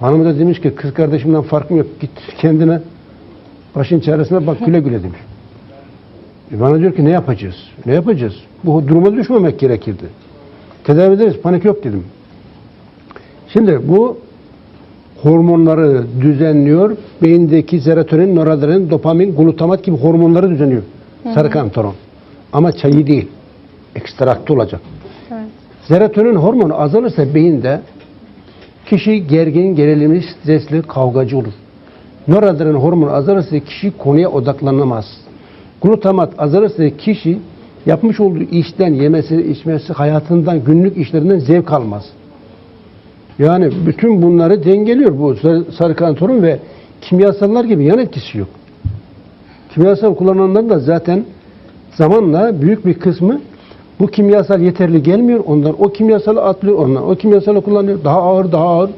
Hanım da demiş ki kız kardeşimden farkım yok. Git kendine başın çaresine bak güle güle demiş. E bana diyor ki ne yapacağız? Ne yapacağız? Bu duruma düşmemek gerekirdi. Tedavi ederiz, panik yok dedim. Şimdi bu hormonları düzenliyor. Beyindeki serotonin, noradrenalin, dopamin, glutamat gibi hormonları düzenliyor. Sarı kantaron. Ama çayı değil. Ekstraktı olacak. Evet. Serotonin hormonu azalırsa beyinde kişi gergin, gerilimli, stresli, kavgacı olur. Noradrenalin hormonu azalırsa kişi konuya odaklanamaz. Glutamat azalırsa kişi yapmış olduğu işten, yemesi, içmesi, hayatından, günlük işlerinden zevk almaz. Yani bütün bunları dengeliyor bu sarı, sarı kantaron ve kimyasallar gibi yan etkisi yok. Kimyasal kullananların da zaten zamanla büyük bir kısmı bu kimyasal yeterli gelmiyor. Ondan o kimyasalı atlıyor, ondan o kimyasalı kullanıyor. Daha ağır, daha ağır.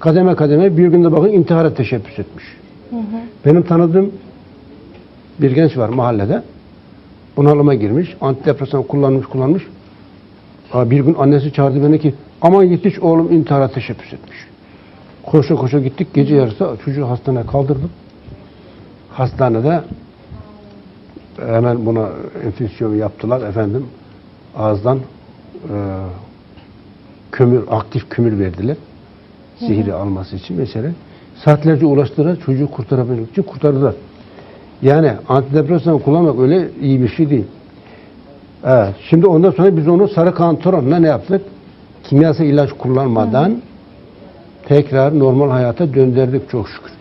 Kademe kademe bir günde bakın intihara teşebbüs etmiş. Benim tanıdığım bir genç var mahallede. Bunalıma girmiş. Antidepresan kullanmış kullanmış. Aa, Bir gün annesi çağırdı beni ki aman yetiş oğlum intihara teşebbüs etmiş. Koşa koşa gittik. Gece yarısı çocuğu hastaneye kaldırdım. Hastanede hemen buna enfüzyon yaptılar efendim. Ağızdan e, kömür, aktif kömür verdiler. Zehri alması için mesela. Saatlerce ulaştılar çocuğu kurtarabilmek için kurtardılar. Yani antidepresan kullanmak öyle iyi bir şey değil. Evet. Şimdi ondan sonra biz onu sarı kantaronla ne yaptık? Kimyasal ilaç kullanmadan tekrar normal hayata döndürdük çok şükür.